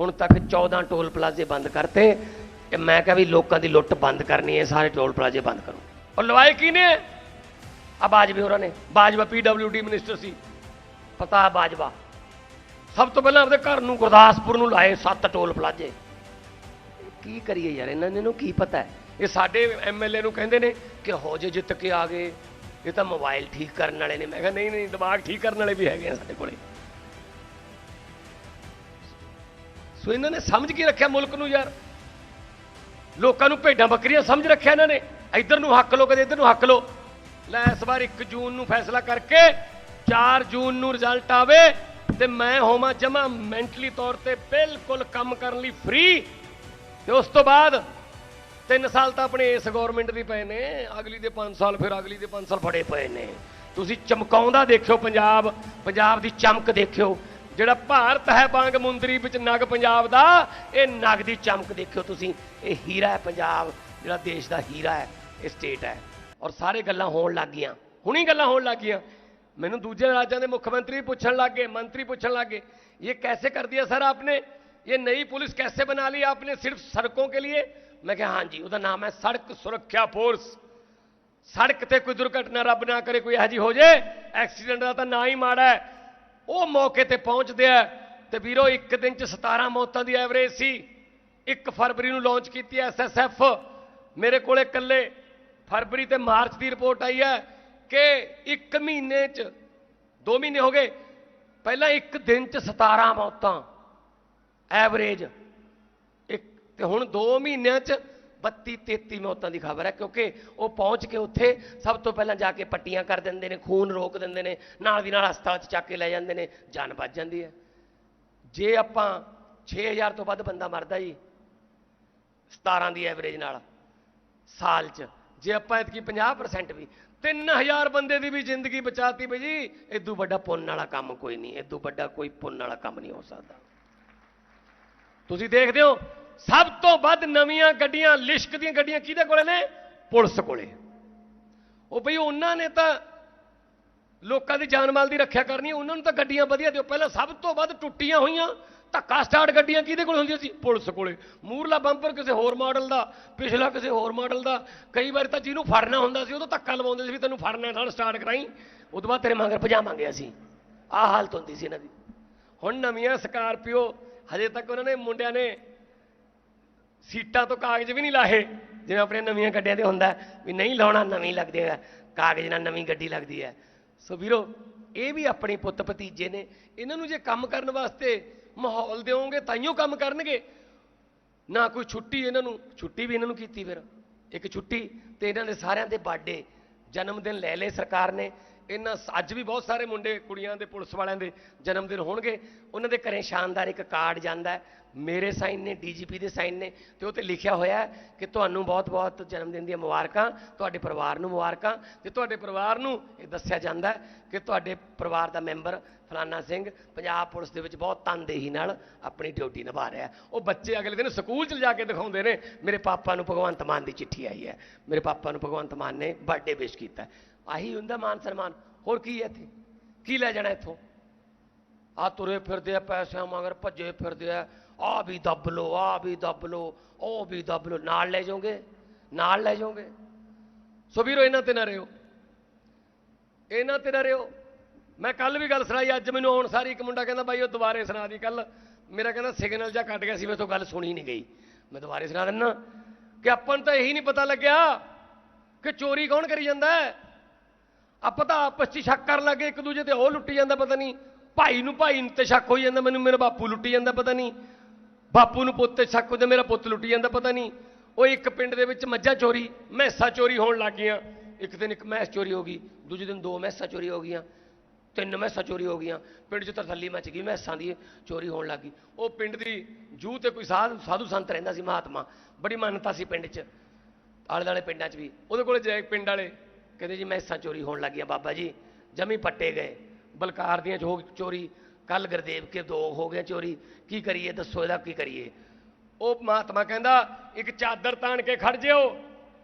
ਹੁਣ ਤੱਕ 14 ਟੋਲ ਪਲਾਜ਼ੇ ਬੰਦ ਕਰਤੇ ਤੇ ਮੈਂ ਕਿਹਾ ਵੀ ਲੋਕਾਂ ਦੀ ਲੁੱਟ ਬੰਦ ਕਰਨੀ ਹੈ ਸਾਰੇ ਟੋਲ ਪਲਾਜ਼ੇ ਬੰਦ ਕਰੋ। ਔਰ ਲਵਾਏ ਕੀ ਨੇ? ਆ ਬਾਜਵੇ ਹੋਰਾਂ ਨੇ। ਬਾਜਵਾ ਪੀਡਬਲਯੂਡੀ ਮਿਨਿਸਟਰ ਸੀ। ਪਤਾ ਬਾਜਵਾ। ਸਭ ਤੋਂ ਪਹਿਲਾਂ ਆਪਣੇ ਘਰ ਨੂੰ ਗੁਰਦਾਸਪੁਰ ਨੂੰ ਲਾਏ ਸੱਤ ਟੋਲ ਪਲਾਜ਼ੇ। ਕੀ ਕਰੀਏ ਯਾਰ ਇਹਨਾਂ ਨੂੰ ਕੀ ਪਤਾ ਹੈ? ਇਹ ਸਾਡੇ ਐਮਐਲਏ ਨੂੰ ਕਹਿੰਦੇ ਨੇ ਕਿ ਹੋ ਜੇ ਜਿੱਤ ਕੇ ਆ ਗਏ ਇਹ ਤਾਂ ਮੋਬਾਈਲ ਠੀਕ ਕਰਨ ਵਾਲੇ ਨੇ। ਮੈਂ ਕਿਹਾ ਨਹੀਂ ਨਹੀਂ ਦਿਮਾਗ ਠੀਕ ਕਰਨ ਵਾਲੇ ਵੀ ਹੈਗੇ ਆ ਸਾਡੇ ਕੋਲੇ। ਸੋ ਇਹਨਾਂ ਨੇ ਸਮਝ ਕੇ ਰੱਖਿਆ ਮੁਲਕ ਨੂੰ ਯਾਰ। ਲੋਕਾਂ ਨੂੰ ਭੇਡਾਂ ਬੱਕਰੀਆਂ ਸਮਝ ਰੱਖਿਆ ਇਹਨਾਂ ਨੇ। ਇੱਧਰ ਨੂੰ ਹੱਕ ਲੋ ਕਦੇ ਇੱਧਰ ਨੂੰ ਹੱਕ ਲੋ ਲੈ, ਇਸ ਵਾਰ 1 ਜੂਨ ਨੂੰ ਫੈਸਲਾ ਕਰਕੇ 4 ਜੂਨ ਨੂੰ ਰਿਜ਼ਲਟ ਆਵੇ ਤੇ ਮੈਂ ਹੋਵਾਂ ਜਮਾ ਮੈਂਟਲੀ ਤੌਰ ਤੇ ਬਿਲਕੁਲ ਕੰਮ ਕਰਨ ਲਈ ਫ੍ਰੀ ਤੇ ਉਸ ਤੋਂ ਬਾਅਦ ਤਿੰਨ ਸਾਲ ਤਾਂ ਆਪਣੇ ਇਸ ਗਵਰਨਮੈਂਟ ਦੀ ਪਏ ਨੇ। ਅਗਲੀ ਦੇ 5 ਸਾਲ ਫਿਰ ਅਗਲੀ ਦੇ 5 ਸਾਲ ਫੜੇ ਪਏ ਨੇ। ਤੁਸੀਂ ਚਮਕਾਉਂਦਾ ਦੇਖਿਓ ਪੰਜਾਬ ਪੰਜਾਬ ਦੀ ਚਮਕ ਦੇਖਿਓ। ਜਿਹੜਾ ਭਾਰਤ ਹੈ ਬਾਂਗ ਮੁੰਦਰੀ ਵਿੱਚ ਨਗ ਪੰਜਾਬ ਦਾ ਇਹ ਨਗ ਦੀ ਚਮਕ ਦੇਖਿਓ ਤੁਸੀਂ ਇਹ ਹੀਰਾ ਹੈ ਪੰਜਾਬ ਜਿਹੜਾ ਦੇਸ਼ ਦਾ ਹੀਰਾ ਹੈ ਇਹ ਸਟੇਟ ਹੈ ਔਰ ਸਾਰੇ ਗੱਲਾਂ ਹੋਣ ਲੱਗ ਗਈਆਂ ਹੁਣੀ ਗੱਲਾਂ ਹੋਣ ਲੱਗ ਗਈਆਂ ਮੈਨੂੰ ਦੂਜੇ ਰਾਜਾਂ ਦੇ ਮੁੱਖ ਮੰਤਰੀ ਪੁੱਛਣ ਲੱਗ ਗਏ ਮੰਤਰੀ ਪੁੱਛਣ ਲੱਗ गए ये कैसे कर दिया सर आपने ये नई पुलिस कैसे बना ली आपने सिर्फ सड़कों के लिए मैं कहा हाँ जी ਉਹਦਾ ਨਾਮ ਹੈ ਸੜਕ ਸੁਰੱਖਿਆ ਫੋਰਸ ਸੜਕ ਤੇ ਕੋਈ ਦੁਰਘਟਨਾ ਰੱਬ ਨਾ ਕਰੇ ਕੋਈ ਇਹੋ ਜਿਹੀ ਹੋ ਜੇ ਐਕਸੀਡੈਂਟ ਦਾ ਤਾਂ ਨਾ ਹੀ ਮਾੜਾ ਹੈ ਉਹ ਮੌਕੇ ਤੇ ਪਹੁੰਚਦੇ ਆ ਤੇ ਵੀਰੋ, ਇੱਕ ਦਿਨ ਚ 17 ਮੌਤਾਂ ਦੀ ਐਵਰੇਜ ਸੀ। 1 ਫਰਵਰੀ ਨੂੰ ਲਾਂਚ ਕੀਤੀ ਐਸਐਸਐਫ ਮੇਰੇ ਕੋਲੇ ਇਕੱਲੇ ਫਰਵਰੀ ਤੇ ਮਾਰਚ ਦੀ ਰਿਪੋਰਟ ਆਈ ਹੈ ਕਿ ਇੱਕ ਮਹੀਨੇ ਚ 2 ਮਹੀਨੇ ਹੋ ਗਏ, ਪਹਿਲਾਂ ਇੱਕ ਦਿਨ ਚ 17 ਮੌਤਾਂ। ਐਵਰੇਜ। ਇੱਕ ਤੇ ਹੁਣ 2 ਮਹੀਨਿਆਂ ਚ 32 33 ਮੌਤਾਂ ਦੀ ਖਬਰ ਹੈ, ਕਿਉਂਕਿ ਉਹ ਪਹੁੰਚ ਕੇ ਉੱਥੇ ਸਭ ਤੋਂ ਪਹਿਲਾਂ ਜਾ ਕੇ ਪੱਟੀਆਂ ਕਰ ਦਿੰਦੇ ਨੇ, ਖੂਨ ਰੋਕ ਦਿੰਦੇ ਨੇ, ਨਾਲ ਦੀ ਨਾਲ ਹਸਪਤਾਲ ਚ ਚੱਕ ਕੇ ਲੈ ਜਾਂਦੇ ਨੇ, ਜਾਨ ਬਚ ਜਾਂਦੀ ਹੈ। ਜੇ ਆਪਾਂ 6000 ਤੋਂ ਵੱਧ ਬੰਦਾ ਮਰਦਾ ਜੀ 17 ਦੀ ਐਵਰੇਜ ਨਾਲ, ਸਾਲ ਚ, ਜੇ ਆਪਾਂ ਇਤਕੀ 50% ਵੀ 3000 ਬੰਦੇ ਦੀ ਵੀ ਜ਼ਿੰਦਗੀ ਬਚਾਤੀ ਬਈ ਜੀ ਇਦੋਂ ਵੱਡਾ ਪੁੰਨ ਵਾਲਾ ਕੰਮ ਕੋਈ ਨਹੀਂ ਇਦੋਂ ਵੱਡਾ ਕੋਈ ਪੁੰਨ ਵਾਲਾ ਕੰਮ ਨਹੀਂ ਹੋ ਸਕਦਾ। ਤੁਸੀਂ ਦੇਖਦੇ ਹੋ ਸਭ ਤੋਂ ਵੱਧ ਨਵੀਆਂ ਗੱਡੀਆਂ, ਲਿਸ਼ਕ ਦੀਆਂ ਗੱਡੀਆਂ ਕਿਹਦੇ ਕੋਲੇ ਨੇ? ਪੁਲਿਸ ਕੋਲੇ। ਉਹ ਬਈ ਉਹਨਾਂ ਨੇ ਤਾਂ ਲੋਕਾਂ ਦੀ ਜਾਨ ਮਾਲ ਦੀ ਰੱਖਿਆ ਕਰਨੀ, ਉਹਨਾਂ ਨੂੰ ਤਾਂ ਗੱਡੀਆਂ ਵਧੀਆ ਦਿਓ। ਪਹਿਲਾਂ ਸਭ ਤੋਂ ਵੱਧ ਟੁੱਟੀਆਂ ਹੋਈਆਂ ਧੱਕਾ ਸਟਾਰਟ ਗੱਡੀਆਂ ਕਿਹਦੇ ਕੋਲ ਹੁੰਦੀਆਂ ਸੀ? ਪੁਲਿਸ ਕੋਲੇ। ਮੂਰਲਾ ਬੰਪਰ ਕਿਸੇ ਹੋਰ ਮਾਡਲ ਦਾ, ਪਿਛਲਾ ਕਿਸੇ ਹੋਰ ਮਾਡਲ ਦਾ। ਕਈ ਵਾਰ ਤਾਂ ਜਿਹਨੂੰ ਫੜਨਾ ਹੁੰਦਾ ਸੀ, ਉਹ ਧੱਕਾ ਲਵਾਉਂਦੇ ਸੀ ਵੀ ਤੈਨੂੰ ਫੜਨਾ ਨਾਲ ਸਟਾਰਟ ਕਰਾਈ। ਉਦੋਂ ਬਾਅਦ ਤੇਰੇ ਮਗਰ ਭਜਾਵਾਂਗੇ ਅਸੀਂ ਆਹ ਹਾਲਤ ਹੁੰਦੀ ਸੀ ਇਹਨਾਂ ਦੀ। ਹੁਣ ਨਵੀਆਂ ਸਕਾਰਪੀਓ, ਹਜੇ ਤੱਕ ਉਹਨਾਂ ਨੇ ਮੁੰਡਿਆਂ ਨੇ ਸੀਟਾਂ ਤੋਂ ਕਾਗਜ਼ ਵੀ ਨਹੀਂ ਲਾਹੇ। ਜਿਵੇਂ ਆਪਣੇ ਨਵੀਆਂ ਗੱਡੀਆਂ ਤੇ ਹੁੰਦਾ ਵੀ ਨਹੀਂ ਲਾਉਣਾ, ਨਵੀਂ ਲੱਗਦੀ ਹੈ। ਕਾਗਜ਼ ਨਾਲ ਨਵੀਂ ਗੱਡੀ ਲੱਗਦੀ ਹੈ। ਸੋ ਵੀਰੋ, ਇਹ ਵੀ ਆਪਣੇ ਪੁੱਤ ਭਤੀਜੇ ਨੇ। ਇਹਨਾਂ ਨੂੰ ਜੇ ਕੰਮ ਕਰਨ ਵਾਸਤੇ ਮਾਹੌਲ ਦਿਓਗੇ ਤਾਈਓ ਕੰਮ ਕਰਨਗੇ। ਨਾ ਕੋਈ ਛੁੱਟੀ ਇਹਨਾਂ ਨੂੰ, ਛੁੱਟੀ ਵੀ ਇਹਨਾਂ ਨੂੰ ਕੀਤੀ ਫਿਰ। ਇੱਕ ਛੁੱਟੀ ਤੇ ਇਹਨਾਂ ਦੇ ਸਾਰਿਆਂ ਦੇ ਬਾਡੇ ਜਨਮ ਦਿਨ ਲੈ ਲਏ ਸਰਕਾਰ ਨੇ। ਇਹਨਾਂ ਅੱਜ ਵੀ ਬਹੁਤ ਸਾਰੇ ਮੁੰਡੇ ਕੁੜੀਆਂ ਦੇ ਪੁਲਿਸ ਵਾਲਿਆਂ ਦੇ ਜਨਮ ਦਿਨ ਹੋਣਗੇ। ਉਹਨਾਂ ਦੇ ਘਰੇ ਸ਼ਾਨਦਾਰ ਇੱਕ ਕਾਰਡ ਜਾਂਦਾ ਮੇਰੇ ਸਾਈਨ ਨੇ ਡੀਜੀਪੀ ਦੇ ਸਾਈਨ ਨੇ ਤੇ ਉਹ ਤੇ ਲਿਖਿਆ ਹੋਇਆ ਕਿ ਤੁਹਾਨੂੰ ਬਹੁਤ-ਬਹੁਤ ਜਨਮ ਦਿਨ ਦੀਆਂ ਮੁਬਾਰਕਾਂ, ਤੁਹਾਡੇ ਪਰਿਵਾਰ ਨੂੰ ਮੁਬਾਰਕਾਂ। ਤੇ ਤੁਹਾਡੇ ਪਰਿਵਾਰ ਨੂੰ ਇਹ ਦੱਸਿਆ ਜਾਂਦਾ ਕਿ ਤੁਹਾਡੇ ਪਰਿਵਾਰ ਦਾ ਮੈਂਬਰ ਫਲਾਨਾ ਸਿੰਘ ਪੰਜਾਬ ਪੁਲਿਸ ਦੇ ਵਿੱਚ ਬਹੁਤ ਤਨਦੇਹੀ ਨਾਲ ਆਪਣੀ ਡਿਊਟੀ ਨਿਭਾ ਰਿਹਾ ਉਹ ਬੱਚੇ ਅਗਲੇ ਦਿਨ ਸਕੂਲ 'ਚ ਜਾ ਕੇ ਦਿਖਾਉਂਦੇ ਨੇ, ਮੇਰੇ ਪਾਪਾ ਨੂੰ ਭਗਵੰਤ ਮਾਨ ਦੀ ਚਿੱਠੀ ਆਈ ਹੈ। ਮੇਰੇ ਪਾਪਾ ਨੂੰ ਭਗਵੰਤ ਮਾਨ ਨੇ ਬਰਥਡੇ ਵਿਸ਼ ਕੀਤਾ ਆਹੀ ਹੁੰਦਾ ਮਾਨ ਸਨਮਾਨ। ਹੋਰ ਕੀ ਹੈ ਇੱਥੇ? ਕੀ ਲੈ ਜਾਣਾ ਇੱਥੋਂ? ਆ ਤੁਰੇ ਫਿਰਦੇ ਆ ਪੈਸਿਆਂ ਮਗਰ, ਭੱਜੇ ਫਿਰਦੇ ਆ। ਆ ਵੀ ਦੱਬ ਲੋ ਆ ਵੀ ਦੱਬ ਲੋ ਉਹ ਵੀ ਦੱਬ ਲੋ ਨਾਲ ਲੈ ਜਾਓਗੇ? ਨਾਲ ਲੈ ਜਾਓਗੇ? ਸੋ ਵੀਰੋ, ਇਹਨਾਂ ਤੇ ਨਾ ਰਿਓ। ਇਹਨਾਂ ਤੇ ਨਾ ਰਿਓ। ਮੈਂ ਕੱਲ ਵੀ ਗੱਲ ਸੁਣਾਈ, ਅੱਜ ਮੈਨੂੰ ਆਉਣ ਸਾਰੀ ਇੱਕ ਮੁੰਡਾ ਕਹਿੰਦਾ, ਬਾਈ, ਉਹ ਦੁਬਾਰੇ ਸੁਣਾ ਦੀ ਕੱਲ ਮੇਰਾ ਕਹਿੰਦਾ, ਸਿਗਨਲ ਜਾਂ ਕੱਟ ਗਿਆ ਸੀ ਮੇਰੇ ਤੋਂ ਗੱਲ ਸੁਣੀ ਨਹੀਂ ਗਈ। ਮੈਂ ਦੁਬਾਰੇ ਸੁਣਾ ਦਿੰਦਾ ਕਿ ਆਪਾਂ ਨੂੰ ਤਾਂ ਇਹੀ ਨਹੀਂ ਪਤਾ ਲੱਗਿਆ ਕਿ ਚੋਰੀ ਕੌਣ ਕਰੀ ਜਾਂਦਾ ਹੈ। ਆਪਾਂ ਤਾਂ ਆਪਸ 'ਚ ਸ਼ੱਕ ਕਰਨ ਲੱਗੇ, ਇੱਕ ਦੂਜੇ ਤੇ ਉਹ ਲੁੱਟੀ ਜਾਂਦਾ, ਪਤਾ ਨਹੀਂ। ਭਾਈ ਨੂੰ ਭਾਈ ਤੇ ਸ਼ੱਕ ਹੋਈ ਜਾਂਦਾ, ਮੈਨੂੰ ਮੇਰਾ ਬਾਪੂ ਲੁੱਟੀ ਜਾਂਦਾ, ਪਤਾ ਨਹੀਂ। ਬਾਪੂ ਨੂੰ ਪੁੱਤ ਤੇ ਸ਼ੱਕ ਹੁੰਦਾ ਮੇਰਾ ਪੁੱਤ ਲੁੱਟੀ ਜਾਂਦਾ, ਪਤਾ ਨਹੀਂ। ਉਹ ਇੱਕ ਪਿੰਡ ਦੇ ਵਿੱਚ ਮੱਝਾਂ ਚੋਰੀ, ਮੈਸਾਂ ਚੋਰੀ ਹੋਣ ਲੱਗ ਗਈਆਂ। ਇੱਕ ਦਿਨ ਇੱਕ ਮੈਸ ਚੋਰੀ ਹੋ ਗਈ, ਦੂਜੇ ਦਿਨ ਦੋ ਮੈਸਾਂ ਚੋਰੀ ਹੋ ਗਈਆਂ, ਤਿੰਨ ਮੈਸਾਂ ਚੋਰੀ ਹੋ ਗਈਆਂ। ਪਿੰਡ 'ਚ ਤਰਥੱਲੀ ਮਚ ਗਈ, ਮੈਸਾਂ ਦੀ ਚੋਰੀ ਹੋਣ ਲੱਗ ਗਈ। ਉਹ ਪਿੰਡ ਦੀ ਜੂਹ ਤੇ ਕੋਈ ਸਾਧ, ਸਾਧੂ ਸੰਤ ਰਹਿੰਦਾ ਸੀ, ਮਹਾਤਮਾ। ਬੜੀ ਮਾਨਤਾ ਸੀ ਪਿੰਡ 'ਚ ਆਲੇ ਦਾਲੇ ਪਿੰਡਾਂ 'ਚ ਵੀ। ਉਹਦੇ ਕੋਲੇ ਜਾਏ ਪਿੰਡ ਵਾਲੇ ਕਹਿੰਦੇ ਜੀ ਮੈਸਾਂ ਚੋਰੀ ਹੋਣ ਲੱਗੀਆਂ ਬਾਬਾ ਜੀ। ਜਮੀ ਪੱਟੇ ਗਏ। ਬਲਕਾਰ ਦੀਆਂ ਜੋ ਚੋਰੀ ਕੱਲ ਗੁਰਦੇਵ ਕੇ ਦੋ ਹੋ ਗਏ ਚੋਰੀ। ਕੀ ਕਰੀਏ? ਦੱਸੋ ਇਹਦਾ ਕੀ ਕਰੀਏ? ਉਹ ਮਹਾਤਮਾ ਕਹਿੰਦਾ, ਇੱਕ ਚਾਦਰ ਤਾਣ ਕੇ ਖੜ ਜਿਓ।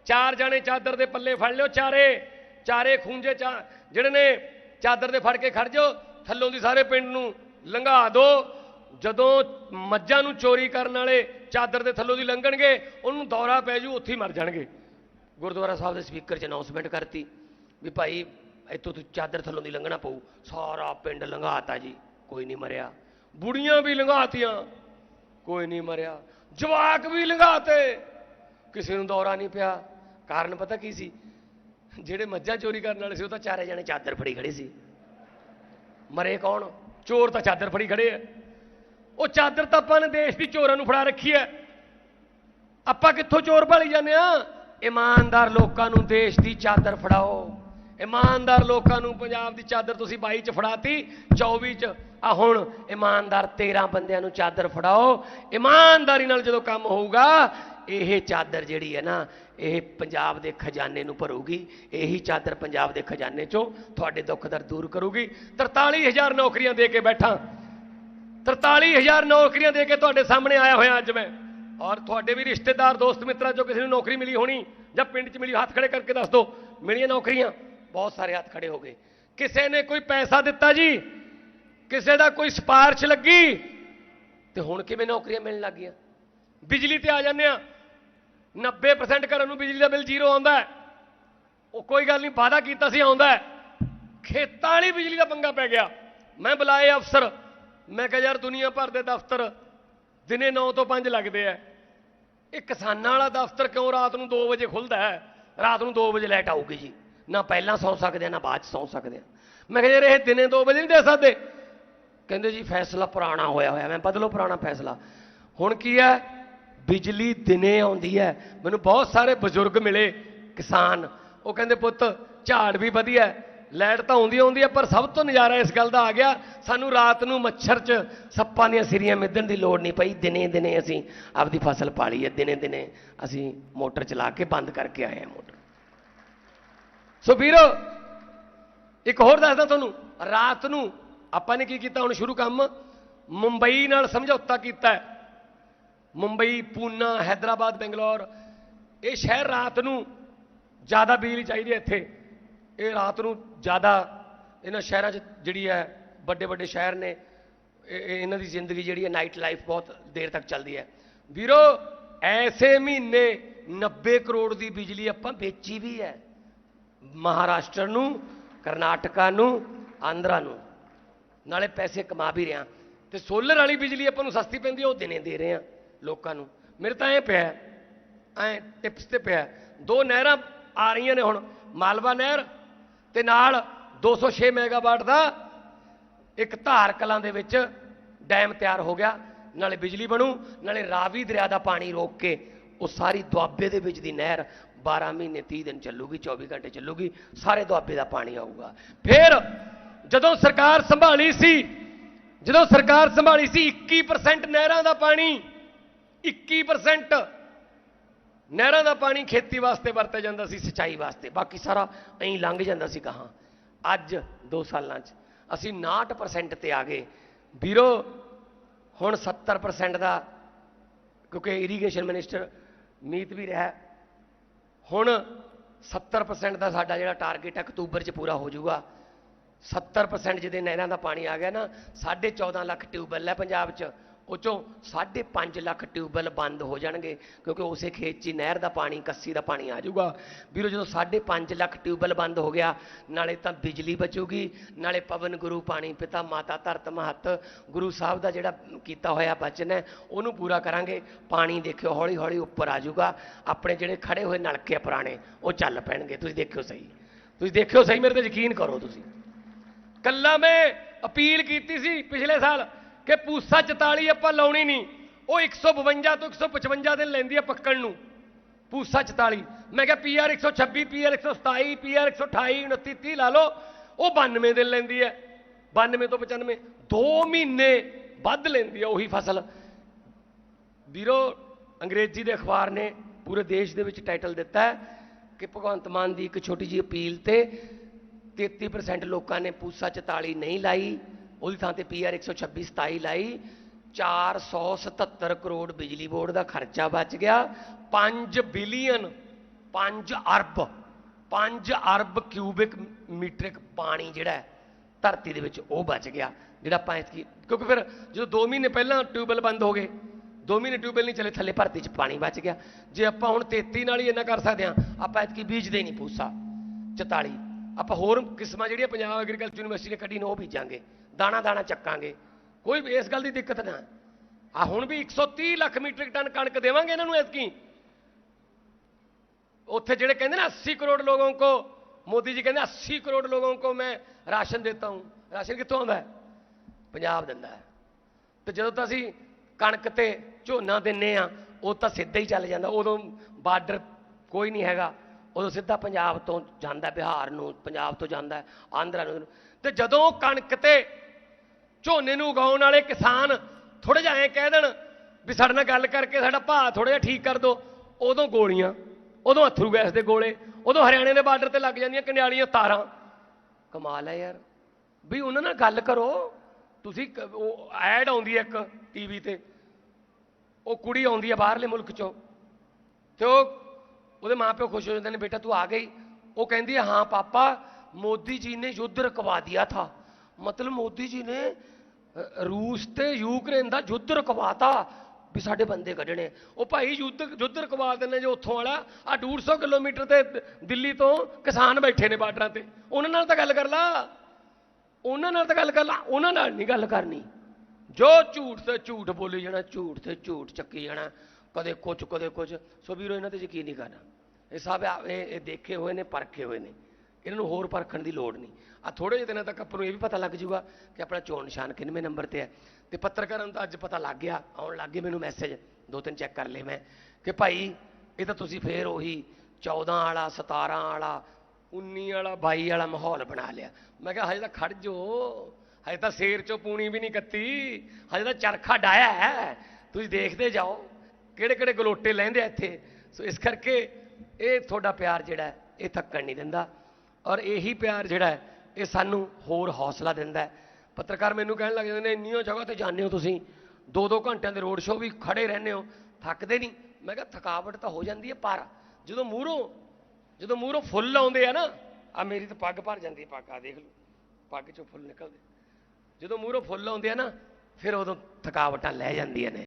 ਚਾਰ ਜਾਣੇ ਚਾਦਰ ਦੇ ਪੱਲੇ ਫੜ ਲਿਓ, ਚਾਰੇ। ਚਾਰੇ ਖੂੰਜੇ ਚਾ, ਜਿਹੜੇ ਨੇ ਚਾਦਰ ਦੇ ਫੜ ਕੇ ਖੜ ਜਿਓ, ਥੱਲੋਂ ਦੀ ਸਾਰੇ ਪਿੰਡ ਨੂੰ ਲੰਘਾ ਦਿਓ ਜਦੋਂ ਮੱਝਾਂ ਨੂੰ ਚੋਰੀ ਕਰਨ ਵਾਲੇ ਚਾਦਰ ਦੇ ਥੱਲੋਂ ਦੀ ਲੰਘਣਗੇ, ਉਹਨੂੰ ਦੌਰਾ ਪੈ ਜੂ, ਉੱਥੇ ਹੀ ਮਰ ਜਾਣਗੇ। ਗੁਰਦੁਆਰਾ ਸਾਹਿਬ ਦੇ ਸਪੀਕਰ 'ਚ ਅਨਾਉਂਸਮੈਂਟ ਕਰਤੀ ਵੀ ਭਾਈ ਇੱਥੋਂ ਤੂੰ ਚਾਦਰ ਥੱਲੋਂ ਦੀ ਲੰਘਣਾ ਪਊ। ਸਾਰਾ ਪਿੰਡ ਲੰਘਾਤਾ ਜੀ, ਕੋਈ ਨਹੀਂ ਮਰਿਆ। ਬੁੜੀਆਂ ਵੀ ਲੰਘਾਤੀਆਂ, ਕੋਈ ਨਹੀਂ ਮਰਿਆ। ਜਵਾਕ ਵੀ ਲੰਘਾਤੇ, ਕਿਸੇ ਨੂੰ ਦੌਰਾ ਨਹੀਂ ਪਿਆ। ਕਾਰਨ ਪਤਾ ਕੀ ਸੀ? ਜਿਹੜੇ ਮੱਝਾਂ ਚੋਰੀ ਕਰਨ ਵਾਲੇ ਸੀ, ਉਹ ਤਾਂ ਚਾਰੇ ਜਣੇ ਚਾਦਰ ਫੜੀ ਖੜੇ ਸੀ। ਮਰੇ ਕੌਣ? ਚੋਰ ਤਾਂ ਚਾਦਰ ਫੜੀ ਖੜੇ ਆ। ਉਹ ਚਾਦਰ ਤਾਂ ਆਪਾਂ ਨੇ ਦੇਸ਼ ਦੀ ਚੋਰਾਂ ਨੂੰ ਫੜਾ ਰੱਖੀ ਹੈ ਆਪਾਂ ਕਿੱਥੋਂ ਚੋਰ ਭਾਲੀ ਜਾਂਦੇ ਆ? ਇਮਾਨਦਾਰ ਲੋਕਾਂ ਨੂੰ ਦੇਸ਼ ਦੀ ਚਾਦਰ ਫੜਾਓ। ਇਮਾਨਦਾਰ ਲੋਕਾਂ ਨੂੰ ਪੰਜਾਬ ਦੀ ਚਾਦਰ ਤੁਸੀਂ 22 ਚ ਫੜਾਤੀ 24 ਚ। ਆ ਹੁਣ ਇਮਾਨਦਾਰ 13 ਬੰਦਿਆਂ ਨੂੰ ਚਾਦਰ ਫੜਾਓ। ਇਮਾਨਦਾਰੀ ਨਾਲ ਜਦੋਂ ਕੰਮ ਹੋਊਗਾ, ਇਹ ਚਾਦਰ ਜਿਹੜੀ ਹੈ ਨਾ, ਇਹ ਪੰਜਾਬ ਦੇ ਖਜ਼ਾਨੇ ਨੂੰ ਭਰੂਗੀ। ਇਹੀ ਚਾਦਰ ਪੰਜਾਬ ਦੇ ਖਜ਼ਾਨੇ ਚੋਂ ਤੁਹਾਡੇ ਦੁੱਖ ਦਰਦ ਦੂਰ ਕਰੂਗੀ। 43000 ਨੌਕਰੀਆਂ ਦੇ ਕੇ ਬੈਠਾ। 43000 ਨੌਕਰੀਆਂ ਦੇ ਕੇ ਤੁਹਾਡੇ ਸਾਹਮਣੇ ਆਇਆ ਹੋਇਆ ਅੱਜ ਮੈਂ। ਔਰ ਤੁਹਾਡੇ ਵੀ ਰਿਸ਼ਤੇਦਾਰ, ਦੋਸਤ ਮਿੱਤਰਾਂ ਚੋਂ ਕਿਸੇ ਨੂੰ ਨੌਕਰੀ ਮਿਲੀ ਹੋਣੀ ਜਾਂ ਪਿੰਡ 'ਚ ਮਿਲੀ ਹੱਥ ਖੜੇ ਕਰਕੇ ਦੱਸ ਦਿਓ, ਮਿਲੀਆਂ ਨੌਕਰੀਆਂ। ਬਹੁਤ ਸਾਰੇ ਹੱਥ ਖੜੇ ਹੋ ਗਏ। ਕਿਸੇ ਨੇ ਕੋਈ ਪੈਸਾ ਦਿੱਤਾ ਜੀ? ਕਿਸੇ ਦਾ ਕੋਈ ਸਿਫਾਰਿਸ਼ ਲੱਗੀ? ਤੇ ਹੁਣ ਕਿਵੇਂ ਨੌਕਰੀਆਂ ਮਿਲਣ ਲੱਗ ਗਈਆਂ? ਬਿਜਲੀ ਤੇ ਆ ਜਾਂਦੇ ਆ। 90% ਘਰਾਂ ਨੂੰ ਬਿਜਲੀ ਦਾ ਬਿੱਲ ਜ਼ੀਰੋ ਆਉਂਦਾ ਉਹ ਕੋਈ ਗੱਲ ਨਹੀਂ, ਵਾਅਦਾ ਕੀਤਾ ਸੀ, ਆਉਂਦਾ ਖੇਤਾਂ ਵਾਲੀ ਬਿਜਲੀ ਦਾ ਪੰਗਾ ਪੈ ਗਿਆ। ਮੈਂ ਬੁਲਾਏ ਅਫਸਰ। ਮੈਂ ਕਿਹਾ, ਯਾਰ ਦੁਨੀਆ ਭਰ ਦੇ ਦਫ਼ਤਰ ਦਿਨੇ 9 ਤੋਂ 5 ਲੱਗਦੇ ਆ। ਇਹ ਕਿਸਾਨਾਂ ਵਾਲਾ ਦਫ਼ਤਰ ਕਿਉਂ ਰਾਤ ਨੂੰ 2 ਵਜੇ ਖੁੱਲਦਾ ਹੈ? ਰਾਤ ਨੂੰ 2 ਵਜੇ ਲਾਈਟ ਆਊਗੀ ਜੀ। ਨਾ ਪਹਿਲਾਂ ਸੌਂ ਸਕਦੇ ਆ, ਨਾ ਬਾਅਦ ਚ ਸੌਂ ਸਕਦੇ ਆ। ਮੈਂ ਕਿਹਾ ਯਾਰ ਇਹ ਦਿਨੇ 2 ਵਜੇ ਨਹੀਂ ਦੇ ਸਕਦੇ। ਕਹਿੰਦੇ ਜੀ ਫੈਸਲਾ ਪੁਰਾਣਾ ਹੋਇਆ ਹੋਇਆ, ਮੈਂ ਬਦਲੋ ਪੁਰਾਣਾ ਫੈਸਲਾ। ਹੁਣ ਕੀ ਹੈ? ਬਿਜਲੀ ਦਿਨੇ ਆਉਂਦੀ ਹੈ। ਮੈਨੂੰ ਬਹੁਤ ਸਾਰੇ ਬਜ਼ੁਰਗ ਮਿਲੇ ਕਿਸਾਨ। ਉਹ ਕਹਿੰਦੇ ਪੁੱਤ ਝਾੜ ਵੀ ਵਧੀਆ ਲਾਈਟ ਤਾਂ ਆਉਂਦੀ ਆਉਂਦੀ ਹੈ ਪਰ ਸਭ ਤੋਂ ਨਜ਼ਾਰਾ ਇਸ ਗੱਲ ਦਾ ਆ ਗਿਆ, ਸਾਨੂੰ ਰਾਤ ਨੂੰ ਮੱਛਰ 'ਚ ਸੱਪਾਂ ਦੀਆਂ ਸਿਰੀਆਂ ਮਿੱਧਣ ਦੀ ਲੋੜ ਨਹੀਂ ਪਈ। ਦਿਨੇ ਦਿਨੇ ਅਸੀਂ ਆਪਦੀ ਫਸਲ ਪਾਲੀ ਹੈ, ਦਿਨੇ ਦਿਨੇ ਅਸੀਂ ਮੋਟਰ ਚਲਾ ਕੇ ਬੰਦ ਕਰਕੇ ਆਏ ਹਾਂ ਮੋਟਰ। ਸੋ ਵੀਰੋ, ਇੱਕ ਹੋਰ ਦੱਸਦਾ ਤੁਹਾਨੂੰ, ਰਾਤ ਨੂੰ ਆਪਾਂ ਨੇ ਕੀ ਕੀਤਾ ਹੁਣ ਸ਼ੁਰੂ ਕੰਮ? ਮੁੰਬਈ ਨਾਲ ਸਮਝੌਤਾ ਕੀਤਾ ਹੈ। ਮੁੰਬਈ, ਪੂਨਾ ਹైదరాబాద్ ਬੰਗਲੌਰ, ਇਹ ਸ਼ਹਿਰ ਰਾਤ ਨੂੰ ਜ਼ਿਆਦਾ ਬਿਜਲੀ ਚਾਹੀਦੀ ਹੈ ਇੱਥੇ। ਇਹ ਰਾਤ ਨੂੰ ਜ਼ਿਆਦਾ ਇਹਨਾਂ ਸ਼ਹਿਰਾਂ 'ਚ ਜਿਹੜੀ ਹੈ ਵੱਡੇ ਵੱਡੇ ਸ਼ਹਿਰ ਨੇ, ਇਹ- ਇਹਨਾਂ ਦੀ ਜ਼ਿੰਦਗੀ ਜਿਹੜੀ ਹੈ ਨਾਈਟ ਲਾਈਫ ਬਹੁਤ ਦੇਰ ਤੱਕ ਚੱਲਦੀ ਹੈ। ਵੀਰੋ, ਐਸੇ ਮਹੀਨੇ 90 ਕਰੋੜ ਦੀ ਬਿਜਲੀ ਆਪਾਂ ਵੇਚੀ ਵੀ ਹੈ। ਮਹਾਰਾਸ਼ਟਰ ਨੂੰ, ਕਰਨਾਟਕਾ ਨੂੰ, ਆਂਧਰਾ ਨੂੰ। ਨਾਲੇ ਪੈਸੇ ਕਮਾ ਵੀ ਰਿਆਂ ਤੇ ਸੋਲਰ ਵਾਲੀ ਬਿਜਲੀ ਆਪਾਂ ਨੂੰ ਸਸਤੀ ਪੈਂਦੀ ਉਹ ਦਿਨੇ ਦੇ ਰਹੇ ਆ ਲੋਕਾਂ ਨੂੰ। ਮੇਰੇ ਤਾਂ ਐ ਪਿਆ, ਐ ਟਿਪਸ ਤੇ ਪਿਆ। ਦੋ ਨਹਿਰਾਂ ਆ ਰਹੀਆਂ ਨੇ ਹੁਣ, ਮਾਲਵਾ ਨਹਿਰ ਤੇ ਨਾਲ 206 ਮੈਗਾਵਾਟ ਦਾ ਇੱਕ ਧਾਰ ਕਲਾਂ ਦੇ ਵਿੱਚ ਡੈਮ ਤਿਆਰ ਹੋ ਗਿਆ। ਨਾਲੇ ਬਿਜਲੀ ਬਣੂ, ਨਾਲੇ ਰਾਵੀ ਦਰਿਆ ਦਾ ਪਾਣੀ ਰੋਕ ਕੇ ਉਹ ਸਾਰੀ ਦੁਆਬੇ ਦੇ ਵਿੱਚ ਦੀ ਨਹਿਰ 12 ਮਹੀਨੇ 30 ਦਿਨ ਚੱਲੂਗੀ 24 ਘੰਟੇ ਚੱਲੂਗੀ, ਸਾਰੇ ਦੁਆਬੇ ਦਾ ਪਾਣੀ ਆਊਗਾ। ਫਿਰ ਜਦੋਂ ਸਰਕਾਰ ਸੰਭਾਲੀ ਸੀ, ਜਦੋਂ ਸਰਕਾਰ ਸੰਭਾਲੀ ਸੀ 21% ਨਹਿਰਾਂ ਦਾ ਪਾਣੀ 21% ਨਹਿਰਾਂ ਦਾ ਪਾਣੀ ਖੇਤੀ ਵਾਸਤੇ ਵਰਤਿਆ ਜਾਂਦਾ ਸੀ, ਸਿੰਚਾਈ ਵਾਸਤੇ। ਬਾਕੀ ਸਾਰਾ ਐਂ ਲੰਘ ਜਾਂਦਾ ਸੀ ਕਹਾਂ ਅੱਜ 2 ਸਾਲਾਂ 'ਚ ਅਸੀਂ 69% ਤੇ ਆ ਗਏ। ਵੀਰੋ, ਹੁਣ 70% ਦਾ, ਕਿਉਂਕਿ ਇਰੀਗੇਸ਼ਨ ਮਿਨਿਸਟਰ ਮੀਤ ਵੀ ਰਿਹਾ। ਹੁਣ 70% ਦਾ ਸਾਡਾ ਜਿਹੜਾ ਟਾਰਗੇਟ ਹੈ ਅਕਤੂਬਰ 'ਚ ਪੂਰਾ ਹੋ ਜਾਊਗਾ। 70% ਜਿਹਦੇ ਨਹਿਰਾਂ ਦਾ ਪਾਣੀ ਆ ਗਿਆ ਨਾ 14.5 ਲੱਖ ਟਿਊਬਵੈੱਲ ਹੈ ਪੰਜਾਬ 'ਚ। ਉਹ ਚੋਂ 5.5 ਲੱਖ ਟਿਊਬਵੈੱਲ ਬੰਦ ਹੋ ਜਾਣਗੇ, ਕਿਉਂਕਿ ਉਸੇ ਖੇਤ 'ਚ ਹੀ ਨਹਿਰ ਦਾ ਪਾਣੀ, ਕੱਸੀ ਦਾ ਪਾਣੀ ਆ ਜਾਊਗਾ। ਵੀਰੋ, ਜਦੋਂ 5.5 ਲੱਖ ਟਿਊਬਵੈੱਲ ਬੰਦ ਹੋ ਗਿਆ, ਨਾਲੇ ਤਾਂ ਬਿਜਲੀ ਬਚੂਗੀ, ਨਾਲੇ ਪਵਨ ਗੁਰੂ, ਪਾਣੀ ਪਿਤਾ, ਮਾਤਾ ਧਰਤ ਮਹੱਤ, ਗੁਰੂ ਸਾਹਿਬ ਦਾ ਜਿਹੜਾ ਕੀਤਾ ਹੋਇਆ ਬਚਨ ਹੈ, ਉਹਨੂੰ ਪੂਰਾ ਕਰਾਂਗੇ। ਪਾਣੀ ਦੇਖਿਓ ਹੌਲੀ ਹੌਲੀ ਉੱਪਰ ਆ ਜਾਊਗਾ। ਆਪਣੇ ਜਿਹੜੇ ਖੜੇ ਹੋਏ ਨਲਕੇ ਆ ਪੁਰਾਣੇ, ਉਹ ਚੱਲ ਪੈਣਗੇ। ਤੁਸੀਂ ਦੇਖਿਓ ਸਹੀ। ਤੁਸੀਂ ਦੇਖਿਓ ਸਹੀ, ਮੇਰੇ ਤੇ ਯਕੀਨ ਕਰੋ ਤੁਸੀਂ। ਕੱਲਾ ਮੈਂ ਅਪੀਲ ਕੀਤੀ ਸੀ ਪਿਛਲੇ ਸਾਲ ਕਿ ਪੂਸਾ 44 ਆਪਾਂ ਲਾਉਣੀ ਨਹੀਂ। ਉਹ 152 ਤੋਂ 155 ਦਿਨ ਲੈਂਦੀ ਹੈ ਪੱਕਣ ਨੂੰ। ਪੂਸਾ 44 ਮੈਂ ਕਿਹਾ ਪੀਆਰ 126 ਪੀਆਰ 127 ਪੀਆਰ 128 29 30 ਲਾ ਲਓ। ਉਹ 92 ਦਿਨ ਲੈਂਦੀ ਹੈ 92 ਤੋਂ 95 2 ਮਹੀਨੇ ਵੱਧ ਲੈਂਦੀ ਹੈ ਉਹੀ ਫਸਲ। ਵੀਰੋ, ਅੰਗਰੇਜ਼ੀ ਦੇ ਅਖਬਾਰ ਨੇ ਪੂਰੇ ਦੇਸ਼ ਦੇ ਵਿੱਚ ਟਾਈਟਲ ਦਿੱਤਾ ਹੈ ਕਿ ਭਗਵੰਤ ਮਾਨ ਦੀ ਇੱਕ ਛੋਟੀ ਜਿਹੀ ਅਪੀਲ ਤੇ 33% ਲੋਕਾਂ ਨੇ ਪੂਸਾ 44 ਨਹੀਂ ਲਾਈ। ਉਹਦੀ ਥਾਂ ਤੇ ਪੀਆਰ 126 27 ਲਾਈ 477 ਕਰੋੜ ਬਿਜਲੀ ਬੋਰਡ ਦਾ ਖਰਚਾ ਬਚ ਗਿਆ 5 ਬਿਲੀਅਨ 5 ਅਰਬ 5 ਅਰਬ ਕਿਊਬਿਕ ਮੀਟ੍ਰਿਕ ਪਾਣੀ ਜਿਹੜਾ ਧਰਤੀ ਦੇ ਵਿੱਚ ਉਹ ਬਚ ਗਿਆ, ਜਿਹੜਾ ਆਪਾਂ ਐਤਕੀ ਕਿਉਂਕਿ ਫਿਰ ਜਦੋਂ 2 ਮਹੀਨੇ ਪਹਿਲਾਂ ਟਿਊਬਵੈਲ ਬੰਦ ਹੋ ਗਏ 2 ਮਹੀਨੇ ਟਿਊਬਵੈਲ ਨਹੀਂ ਚੱਲੇ, ਥੱਲੇ ਭਰਤੀ 'ਚ ਪਾਣੀ ਬਚ ਗਿਆ। ਜੇ ਆਪਾਂ ਹੁਣ 33 ਨਾਲ ਹੀ ਇੰਨਾ ਕਰ ਸਕਦੇ ਹਾਂ, ਆਪਾਂ ਐਤਕੀ ਬੀਜਦੇ ਨਹੀਂ ਪੂਸਾ 44 ਆਪਾਂ ਹੋਰ ਕਿਸਮਾਂ ਜਿਹੜੀਆਂ ਪੰਜਾਬ ਐਗਰੀਕਲਚਰ ਯੂਨੀਵਰਸਿਟੀ ਨੇ ਕੱਢੀ ਨੇ, ਉਹ ਬੀਜਾਂਗੇ। ਦਾਣਾ ਦਾਣਾ ਚੱਕਾਂਗੇ। ਕੋਈ ਵੀ ਇਸ ਗੱਲ ਦੀ ਦਿੱਕਤ ਨਾ। ਆ ਹੁਣ ਵੀ 130 ਲੱਖ ਮੀਟ੍ਰਿਕ ਟਨ ਕਣਕ ਦੇਵਾਂਗੇ ਇਹਨਾਂ ਨੂੰ ਐਤਕੀ। ਉੱਥੇ ਜਿਹੜੇ ਕਹਿੰਦੇ ਨਾ 80 ਕਰੋੜ ਲੋਕਾਂ ਕੋ, ਮੋਦੀ ਜੀ ਕਹਿੰਦੇ 80 ਕਰੋੜ ਲੋਕਾਂ ਕੋ ਮੈਂ ਰਾਸ਼ਨ ਦਿੰਦਾ ਹੂੰ। ਰਾਸ਼ਨ ਕਿੱਥੋਂ ਆਉਂਦਾ? ਪੰਜਾਬ ਦਿੰਦਾ ਹੈ। ਤੇ ਜਦੋਂ ਤਾਂ ਅਸੀਂ ਕਣਕ ਤੇ ਝੋਨਾ ਦਿੰਨੇ ਆ, ਉਹ ਤਾਂ ਸਿੱਧਾ ਹੀ ਚੱਲ ਜਾਂਦਾ। ਉਦੋਂ ਬਾਰਡਰ ਕੋਈ ਨਹੀਂ ਹੈਗਾ। ਉਦੋਂ ਸਿੱਧਾ ਪੰਜਾਬ ਤੋਂ ਜਾਂਦਾ, ਬਿਹਾਰ ਨੂੰ, ਪੰਜਾਬ ਤੋਂ ਜਾਂਦਾ, ਆਂਧਰਾ ਨੂੰ। ਤੇ ਜਦੋਂ ਕਣਕ ਤੇ ਝੋਨੇ ਨੂੰ ਉਗਾਉਣ ਵਾਲੇ ਕਿਸਾਨ ਥੋੜੇ ਜਿਹਾ ਐਂ ਕਹਿ ਦੇਣ ਵੀ ਸਾਡੇ ਨਾਲ ਗੱਲ ਕਰਕੇ ਸਾਡਾ ਭਾਅ ਥੋੜਾ ਜਿਹਾ ਠੀਕ ਕਰ ਦਿਓ ਉਦੋਂ ਗੋਲੀਆਂ, ਉਦੋਂ ਅਥਰੂ ਗੈਸ ਦੇ ਗੋਲੇ, ਉਦੋਂ ਹਰਿਆਣੇ ਦੇ ਬਾਰਡਰ ਤੇ ਲੱਗ ਜਾਂਦੀਆਂ ਕੰਡਿਆਲੀਆਂ ਤਾਰਾਂ। ਕਮਾਲ ਹੈ ਯਾਰ। ਵੀ ਉਹਨਾਂ ਨਾਲ ਗੱਲ ਕਰੋ। ਤੁਸੀਂ ਉਹ ਐਡ ਆਉਂਦੀ ਹੈ ਇੱਕ ਟੀਵੀ ਤੇ। ਉਹ ਕੁੜੀ ਆਉਂਦੀ ਹੈ ਬਾਹਰਲੇ ਮੁਲਕ ਚੋਂ। ਤੇ ਉਹ ਉਹਦੇ ਮਾਪਿਓ ਖੁਸ਼ ਹੋ ਜਾਂਦੇ ਨੇ, ਬੇਟਾ ਤੂੰ ਆ ਗਈ। ਉਹ ਕਹਿੰਦੀ ਹੈ, ਹਾਂ ਪਾਪਾ, ਮੋਦੀ ਜੀ ਨੇ ਯੁੱਧ ਰਕਵਾ ਦਿਆ ਥਾ। ਮਤਲਬ ਮੋਦੀ ਜੀ ਨੇ ਰੂਸ ਤੇ ਯੂਕਰੇਨ ਦਾ ਯੁੱਧ ਰਕਵਾਤਾ ਵੀ ਸਾਡੇ ਬੰਦੇ ਕੱਢਣੇ। ਉਹ ਭਾਈ ਯੁੱਧ ਯੁੱਧ ਰਕਵਾ ਦਿੰਦੇ ਜੋ ਉੱਥੋਂ ਵਾਲਾ। ਆ 150 ਕਿਲੋਮੀਟਰ ਤੇ ਦਿੱਲੀ ਤੋਂ ਕਿਸਾਨ ਬੈਠੇ ਨੇ ਬਾਰਡਰਾਂ ਤੇ। ਉਹਨਾਂ ਨਾਲ ਤਾਂ ਗੱਲ ਕਰ ਲਾ। ਉਹਨਾਂ ਨਾਲ ਤਾਂ ਗੱਲ ਕਰ ਲਾ। ਉਹਨਾਂ ਨਾਲ ਨਹੀਂ ਗੱਲ ਕਰਨੀ। ਜੋ ਝੂਠ ਤੇ ਝੂਠ ਬੋਲੀ ਜਾਣਾ, ਝੂਠ ਤੇ ਝੂਠ ਚੱਕੀ ਜਾਣਾ। ਕਦੇ ਕੁਝ ਕਦੇ ਕੁਝ ਸੋ ਵੀਰੋ, ਇਹਨਾਂ ਤੇ ਯਕੀਨ ਨਹੀਂ ਕਰਨਾ। ਇਹ ਸਭ ਆ- ਇਹ ਇਹ ਦੇਖੇ ਹੋਏ ਨੇ, ਪਰਖੇ ਹੋਏ ਨੇ। ਇਹਨਾਂ ਨੂੰ ਹੋਰ ਪਰਖਣ ਦੀ ਲੋੜ ਨਹੀਂ। ਆ ਥੋੜੇ ਜਿਹੇ ਦਿਨਾਂ ਤੱਕ ਆਪਾਂ ਨੂੰ ਇਹ ਵੀ ਪਤਾ ਲੱਗ ਜੂਗਾ ਕਿ ਆਪਣਾ ਚੋਣ ਨਿਸ਼ਾਨ ਕਿੰਨਵੇਂ ਨੰਬਰ ਤੇ ਹੈ। ਤੇ ਪੱਤਰਕਾਰਾਂ ਨੂੰ ਤਾਂ ਅੱਜ ਪਤਾ ਲੱਗ ਗਿਆ, ਆਉਣ ਲੱਗ ਗਏ ਮੈਨੂੰ ਮੈਸੇਜ ਦੋ ਤਿੰਨ ਚੈੱਕ ਕਰ ਲਏ ਮੈਂ। ਕਿ ਭਾਈ, ਇਹ ਤਾਂ ਤੁਸੀਂ ਫੇਰ ਉਹੀ 14 ਵਾਲਾ 17 ਵਾਲਾ 19 ਵਾਲਾ 22 ਵਾਲਾ ਮਾਹੌਲ ਬਣਾ ਲਿਆ। ਮੈਂ ਕਿਹਾ, ਹਜੇ ਤਾਂ ਖੜ ਜੋ। ਹਜੇ ਤਾਂ ਸ਼ੇਰ ਚੋਂ ਪੂਣੀ ਵੀ ਨਹੀਂ ਕੱਤੀ। ਹਜੇ ਤਾਂ ਚਰਖਾ ਡਾਇਆ ਹੈ। ਤੁਸੀਂ ਦੇਖਦੇ ਜਾਓ। ਕਿਹੜੇ ਕਿਹੜੇ ਗਲੋਟੇ ਲੈਂਦੇ ਆ ਇੱਥੇ? ਸੋ ਇਸ ਕਰਕੇ ਇਹ ਤੁਹਾਡਾ ਪਿਆਰ ਜਿਹੜਾ ਇਹ ਥੱਕਣ ਨਹੀਂ ਦਿੰਦਾ। ਔਰ ਇਹੀ ਪਿਆਰ ਜਿਹੜਾ ਇਹ ਸਾਨੂੰ ਹੋਰ ਹੌਸਲਾ ਦਿੰਦਾ ਪੱਤਰਕਾਰ ਮੈਨੂੰ ਕਹਿਣ ਲੱਗ ਜਾਂਦੇ ਨੇ, ਇੰਨੀਆਂ ਜਗ੍ਹਾ ਤੇ ਜਾਂਦੇ ਹੋ ਤੁਸੀਂ। ਦੋ ਦੋ ਘੰਟਿਆਂ ਦੇ ਰੋਡ ਸ਼ੋਅ ਵੀ ਖੜੇ ਰਹਿੰਦੇ ਹੋ। ਥੱਕਦੇ ਨਹੀਂ। ਮੈਂ ਕਿਹਾ, ਥਕਾਵਟ ਤਾਂ ਹੋ ਜਾਂਦੀ ਹੈ, ਪਰ ਜਦੋਂ ਮੂਹਰੋਂ ਜਦੋਂ ਮੂਹਰੋਂ ਫੁੱਲ ਆਉਂਦੇ ਆ ਨਾ ਆ ਮੇਰੀ ਤਾਂ ਪੱਗ ਭਰ ਜਾਂਦੀ ਪੱਗ ਆ ਦੇਖ ਲਓ, ਪੱਗ ਚੋਂ ਫੁੱਲ ਨਿਕਲਦੇ। ਜਦੋਂ ਮੂਹਰੋਂ ਫੁੱਲ ਆਉਂਦੇ ਆ ਨਾ, ਫਿਰ ਉਦੋਂ ਥਕਾਵਟਾਂ ਲੈ ਜਾਂਦੀਆਂ ਨੇ।